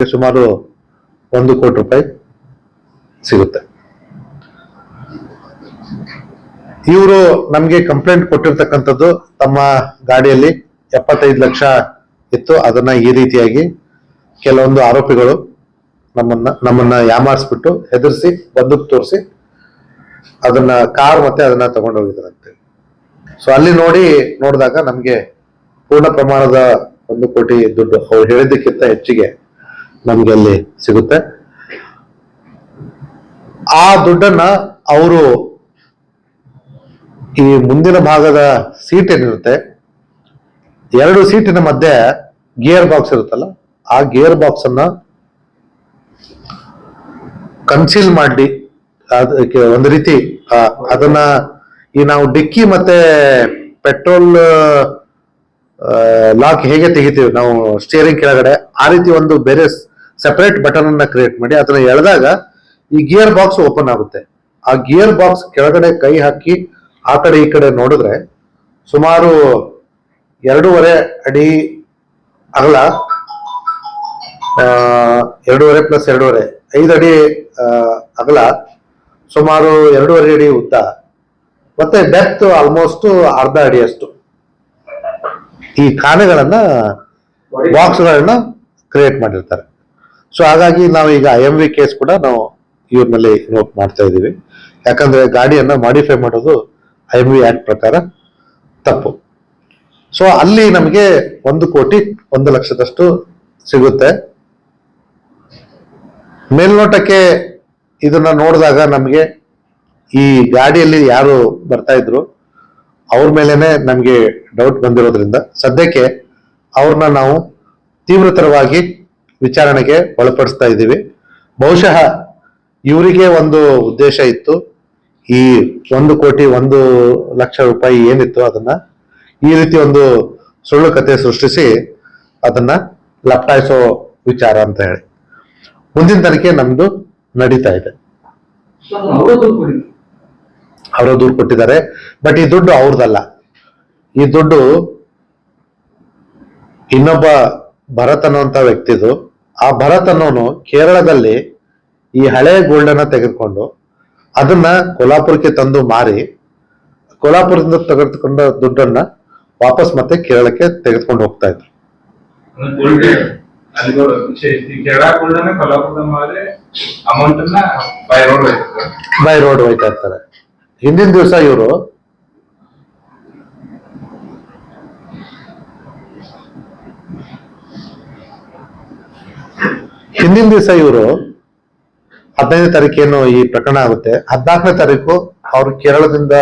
ಸುಮಾರು ಒಂದು ಕೋಟಿ ರೂಪಾಯಿ ಸಿಗುತ್ತೆ. ಇವರು ನಮಗೆ ಕಂಪ್ಲೇಂಟ್ ಕೊಟ್ಟಿರ್ತಕ್ಕಂಥದ್ದು ತಮ್ಮ ಗಾಡಿಯಲ್ಲಿ ಎಪ್ಪತ್ತೈದು ಲಕ್ಷ ಇತ್ತು. ಅದನ್ನ ಈ ರೀತಿಯಾಗಿ ಕೆಲವೊಂದು ಆರೋಪಿಗಳು ನಮ್ಮನ್ನ ನಮ್ಮನ್ನ ಯಾಮಾರಿಸ್ಬಿಟ್ಟು ಹೆದರ್ಸಿ, ಬಂದೂಕ್ ತೋರಿಸಿ ಅದನ್ನ ಕಾರ್ ಮತ್ತೆ ಅದನ್ನ ತಗೊಂಡು ಸೊ ಅಲ್ಲಿ ನೋಡಿ ನೋಡಿದಾಗ ನಮ್ಗೆ ಪೂರ್ಣ ಪ್ರಮಾಣದ ಒಂದು ಕೋಟಿ ದುಡ್ಡು ಅವ್ರು ಹೇಳಿದ್ದಕ್ಕಿಂತ ಹೆಚ್ಚಿಗೆ ನಮ್ಗೆ ಅಲ್ಲಿ ಸಿಗುತ್ತೆ. ಆ ದುಡ್ಡನ್ನ ಅವರು ಈ ಮುಂದಿನ ಭಾಗದ ಸೀಟ್ ಏನಿರುತ್ತೆ, ಎರಡು ಸೀಟಿನ ಮಧ್ಯೆ ಗಿಯರ್ ಬಾಕ್ಸ್ ಇರುತ್ತಲ್ಲ, ಆ ಗಿಯರ್ ಬಾಕ್ಸ್ ಅನ್ನ ಕನ್ಸೀಲ್ ಮಾಡಿ, ಅದಕ್ಕೆ ಒಂದು ರೀತಿ ಅದನ್ನ ಈ ನಾವು ಡಿಕ್ಕಿ ಮತ್ತೆ ಪೆಟ್ರೋಲ್ ಲಾಕ್ ಹೇಗೆ ತೆಗಿತೀವಿ, ನಾವು ಸ್ಟಿಯರಿಂಗ್ ಕೆಳಗಡೆ, ಆ ರೀತಿ ಒಂದು ಬೇರೆ ಸೆಪರೇಟ್ ಬಟನ್ ಅನ್ನ ಕ್ರಿಯೇಟ್ ಮಾಡಿ, ಅದನ್ನ ಎಳೆದಾಗ ಈ ಗಿಯರ್ ಬಾಕ್ಸ್ ಓಪನ್ ಆಗುತ್ತೆ. ಆ ಗಿಯರ್ ಬಾಕ್ಸ್ ಕೆಳಗಡೆ ಕೈ ಹಾಕಿ, ಆ ಕಡೆ ಈ ಕಡೆ ನೋಡಿದ್ರೆ ಸುಮಾರು ಎರಡೂವರೆ ಅಡಿ ಅಗಲ ಎರಡೂವರೆ ಪ್ಲಸ್ ಎರಡೂವರೆ, ಐದು ಅಡಿ ಅಗಲ, ಸುಮಾರು ಎರಡೂವರೆ ಅಡಿ ಉದ್ದ. ಮತ್ತೆ ಡೆಪ್ತ್ ಆಲ್ಮೋಸ್ಟ್ ಅರ್ಧ ಅಡಿಯಷ್ಟು. ಈ ಖಾನೆಗಳನ್ನ ಬಾಕ್ಸ್ಗಳನ್ನ ಕ್ರಿಯೇಟ್ ಮಾಡಿರ್ತಾರೆ. ಸೊ ಹಾಗಾಗಿ ನಾವು ಈಗ ಐ ಎಂ ವಿ ಕೇಸ್ ಕೂಡ ನಾವು ಇವ್ರನ್ನಲ್ಲಿ ಇನ್ವೋಕ್ ಮಾಡ್ತಾ ಇದ್ದೀವಿ. ಯಾಕಂದ್ರೆ ಗಾಡಿಯನ್ನ ಮಾಡಿಫೈ ಮಾಡೋದು ಐ ಎಂ ವಿ ಆಕ್ಟ್ ಪ್ರಕಾರ ತಪ್ಪು. ಸೊ ಅಲ್ಲಿ ನಮಗೆ ಒಂದು ಕೋಟಿ ಒಂದು ಲಕ್ಷದಷ್ಟು ಸಿಗುತ್ತೆ. ಮೇಲ್ನೋಟಕ್ಕೆ ಇದನ್ನ ನೋಡಿದಾಗ ನಮಗೆ ಈ ಗಾಡಿಯಲ್ಲಿ ಯಾರು ಬರ್ತಾ ಇದ್ರು, ಅವ್ರ ಮೇಲೆನೆ ನಮಗೆ ಡೌಟ್ ಬಂದಿರೋದ್ರಿಂದ ಸದ್ಯಕ್ಕೆ ಅವ್ರನ್ನ ನಾವು ತೀವ್ರತರವಾಗಿ ವಿಚಾರಣೆಗೆ ಒಳಪಡಿಸ್ತಾ ಇದ್ದೀವಿ. ಬಹುಶಃ ಇವರಿಗೆ ಒಂದು ಉದ್ದೇಶ ಇತ್ತು. ಈ ಒಂದು ಕೋಟಿ ಒಂದು ಲಕ್ಷ ರೂಪಾಯಿ ಏನಿತ್ತು ಅದನ್ನ ಈ ರೀತಿ ಒಂದು ಸುಳ್ಳು ಕತೆ ಸೃಷ್ಟಿಸಿ ಅದನ್ನ ಲಪ್ಟಾಯಿಸೋ ವಿಚಾರ ಅಂತ ಹೇಳಿ. ಮುಂದಿನ ತನಿಖೆ ನಮ್ದು ನಡೀತಾ ಇದೆ. ಅವರ ದೂರು ಕೊಟ್ಟಿದ್ದಾರೆ. ಬಟ್ ಈ ದುಡ್ಡು ಅವ್ರದಲ್ಲ. ಈ ದುಡ್ಡು ಇನ್ನೊಬ್ಬ ಭರತ್ ಅನ್ನುವಂತ ವ್ಯಕ್ತಿದು ಆ ಭರತ್ ಅನ್ನೋನು ಕೇರಳದಲ್ಲಿ ಈ ಹಳೆ ಗೋಲ್ಡ್ ಅನ್ನ ತೆಗೆದುಕೊಂಡು ಅದನ್ನ ಕೊಲ್ಹಾಪುರಕ್ಕೆ ತಂದು ಮಾರಿ ಕೊಲ್ಹಾಪುರದಿಂದ ತೆಗೆದುಕೊಂಡ ದುಡ್ಡನ್ನ ವಾಪಸ್ ಮತ್ತೆ ಕೇರಳಕ್ಕೆ ತೆಗೆದುಕೊಂಡು ಹೋಗ್ತಾ ಇದ್ರು. ಬೈ ರೋಡ್ ಹೋಯ್ತಾ ಇರ್ತಾರೆ. ಹಿಂದಿನ ದಿವಸ ಇವರು ಹಿಂದಿನ ದಿವಸ ಇವರು ಹದಿನೈದನೇ ತಾರೀಕೇನು ಈ ಪ್ರಕರಣ ಆಗುತ್ತೆ. ಹದಿನಾಲ್ಕನೇ ತಾರೀಕು ಅವರು ಕೇರಳದಿಂದ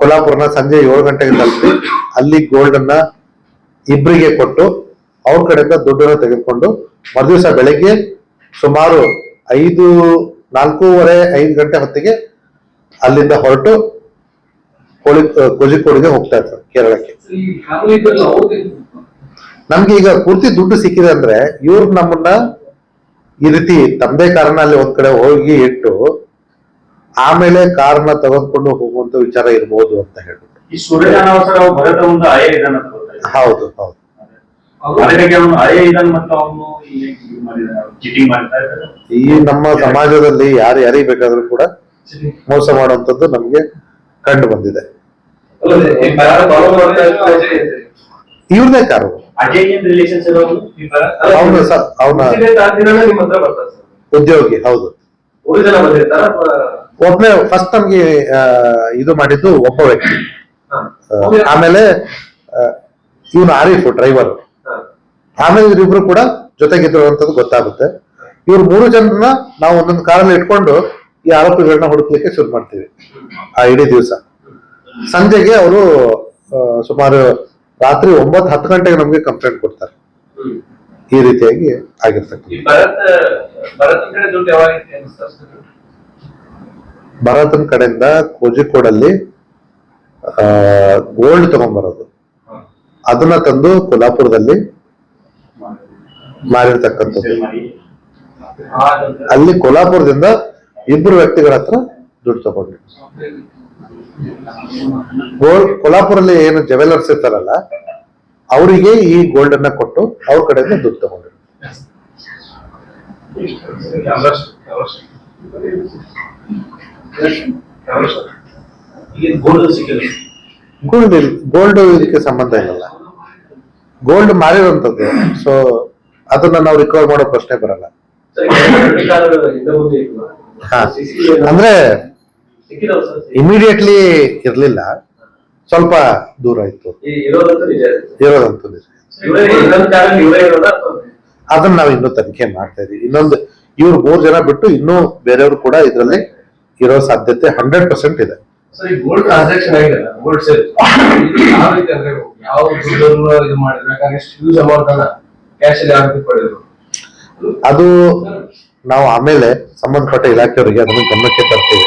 ಕೊಲ್ಲಾಪುರನ ಸಂಜೆ ಏಳು ಗಂಟೆಗೆ ತಲುಪಿ ಅಲ್ಲಿ ಗೋಲ್ಡ್ ಅನ್ನ ಇಬ್ಬರಿಗೆ ಕೊಟ್ಟು ಅವ್ರ ಕಡೆಯಿಂದ ದುಡ್ಡನ್ನು ತೆಗೆದುಕೊಂಡು ಮರುದಿವಸ ಬೆಳಗ್ಗೆ ಸುಮಾರು ಐದು, ನಾಲ್ಕೂವರೆ, ಐದು ಗಂಟೆ ಹೊತ್ತಿಗೆ ಅಲ್ಲಿಂದ ಹೊರಟು ಕೋಳಿ ಕೋಜಿಕೋಡಿಗೆ ಹೋಗ್ತಾ ಇದ್ರು ಕೇರಳಕ್ಕೆ. ನಮ್ಗೆ ಈಗ ಪೂರ್ತಿ ದುಡ್ಡು ಸಿಕ್ಕಿದೆ ಅಂದ್ರೆ ಇವ್ರು ನಮ್ಮನ್ನ ಈ ರೀತಿ ತಮ್ಮದೇ ಕಾರಣ ಅಲ್ಲಿ ಒಂದ್ ಕಡೆ ಹೋಗಿ ಇಟ್ಟು ಆಮೇಲೆ ಕಾರ್ನ ತಗೊಂಡ್ಕೊಂಡು ಹೋಗುವಂತ ವಿಚಾರ ಇರ್ಬೋದು ಅಂತ ಹೇಳ್ಬಿಟ್ಟು. ಈ ಸೂರ್ಯನಾವಸರ ಭರತ ಒಂದು ಆಯ ಇದಾನ ಅಂತ ಗೊತ್ತಾಯ್ತು ಹೌದು. ಹೌದು ಈ ನಮ್ಮ ಸಮಾಜದಲ್ಲಿ ಯಾರು ಯಾರಿಗೆ ಬೇಕಾದ್ರೂ ಕೂಡ ಮೋಸ ಮಾಡುವಂತದ್ದು ನಮ್ಗೆ ಕಂಡು ಬಂದಿದೆ. ಇವ್ರದೇ ಕಾರು ಅಜಯ್ ಏನ್ ರಿಲೇಷನ್ಸ್ ಇರೋದು ಅವನು ಅವನ ನಿಮ್ಮ ಹತ್ರ ಬರ್ತಾರೆ ಸರ್? ಉದ್ಯೋಗಿ ಹೌದು. ಮೂರು ಜನ ಬಂದಿರ್ತಾರ ಒಬ್ಬನೇ ಫಸ್ಟ್ ನಮ್ಗೆ ಆ, ಇದು ಮಾಡಿದ್ದು ಒಬ್ಬ ವ್ಯಕ್ತಿ. ಹಾ. ಆ, ಆಮೇಲೆ ಇವನು ಆರೀಫ್ ಡ್ರೈವರ್ ಹಾ. ಆಮೇಲೆ ಇವರಿಬ್ರು ಕೂಡ ಜೊತೆಗಿರುವಂತದ್ದು ಗೊತ್ತಾಗುತ್ತೆ. ಇವ್ರು ಮೂರು ಜನರನ್ನ ನಾವು ಒಂದೊಂದು ಕಾರಲ್ಲಿ ಇಟ್ಕೊಂಡು ಈ ಆರೋಪಿಗಳನ್ನ ಹುಡುಕ್ಲಿಕ್ಕೆ ಶುರು ಮಾಡ್ತೀವಿ ಆ ಇಡೀ ದಿವಸ. ಸಂಜೆಗೆ ಅವರು ಸುಮಾರು ರಾತ್ರಿ ಒಂಬತ್ತು ಹತ್ತು ಗಂಟೆಗೆ ನಮ್ಗೆ ಕಂಪ್ಲೇಂಟ್ ಕೊಡ್ತಾರೆ. ಈ ರೀತಿಯಾಗಿ ಆಗಿರ್ತಕ್ಕಂಥ ಭರತನ ಕಡೆಯಿಂದ ಕೋಜಿಕೋಡಲ್ಲಿ ಗೋಲ್ಡ್ ತಗೊಂಡ್ಬರೋದು. ಅದನ್ನ ತಂದು ಕೊಲ್ಲಾಪುರದಲ್ಲಿ ಮಾರಿರ್ತಕ್ಕಂಥದ್ದು. ಅಲ್ಲಿ ಕೊಲ್ಹಾಪುರದಿಂದ ಇಬ್ರು ವ್ಯಕ್ತಿಗಳ ಹತ್ರ ದುಡ್ಡು ತಗೊಂಡ್ರು ಗೋಲ್ಡ್ ಕೊಲ್ಹಾಪುರಲ್ಲಿ ಏನು ಜವೆಲರ್ಸ್ ಇರ್ತಾರಲ್ಲ ಅವರಿಗೆ ಈ ಗೋಲ್ಡ್ ಅನ್ನ ಕೊಟ್ಟು ಅವ್ರ ಕಡೆಯಿಂದ ದುಡ್ಡು ತಗೊಂಡ್ರು. ಗೋಲ್ಡ್ ಗೋಲ್ಡ್ ಇದಕ್ಕೆ ಸಂಬಂಧ ಇಲ್ಲಲ್ಲ. ಗೋಲ್ಡ್ ಮಾರಿರುವಂತದ್ದು ಸೊ ಅದನ್ನ ನಾವು ರಿಕವರ್ ಮಾಡೋ ಪ್ರಶ್ನೆ ಬರಲ್ಲ. ಅಂದ್ರೆ ಇಮಿಡಿಯೇಟ್ಲಿ ಇರ್ಲಿಲ್ಲ. ಸ್ವಲ್ಪ ದೂರ ಇತ್ತು. ಇರೋದಂತೂ ನಿಜ ಅದನ್ನ ನಾವು ಇನ್ನೂ ತನಿಖೆ ಮಾಡ್ತಾ ಇದೀವಿ. ಇನ್ನೊಂದು ಇವ್ರು ಮೂರ್ ಜನ ಬಿಟ್ಟು ಇನ್ನೂ ಬೇರೆಯವರು ಕೂಡ ಇದರಲ್ಲಿ ಇರೋ ಸಾಧ್ಯತೆ ಹಂಡ್ರೆಡ್ ಪರ್ಸೆಂಟ್ ಇದೆ. ಸರ್ ಗೋಲ್ಡ್ ಟ್ರಾನ್ಸಾಕ್ಷನ್ ಆಗಿಲ್ಲ ಗೋಲ್ಡ್ ಸೇಲ್ ಯಾವ ರೀತಿ ಅಂದ್ರೆ ಯಾವ ದುಡ್ಡನ್ನು ಇದು ಮಾಡಿದ್ರೆ? ಯಾಕಂದ್ರೆ ಎಷ್ಟು ಯೂಸ್ ಅಮೌಂಟ್ ಅನ್ನ ಕ್ಯಾಶ್ ಅಲ್ಲಿ ಯಾವ ರೀತಿ ಪಡೆದ್ರು? ಅದು ನಾವು ಆಮೇಲೆ ಸಂಬಂಧಪಟ್ಟ ಇಲಾಖೆಯವರಿಗೆ ಅದನ್ನು ಗಮನಕ್ಕೆ ತರ್ತೀವಿ.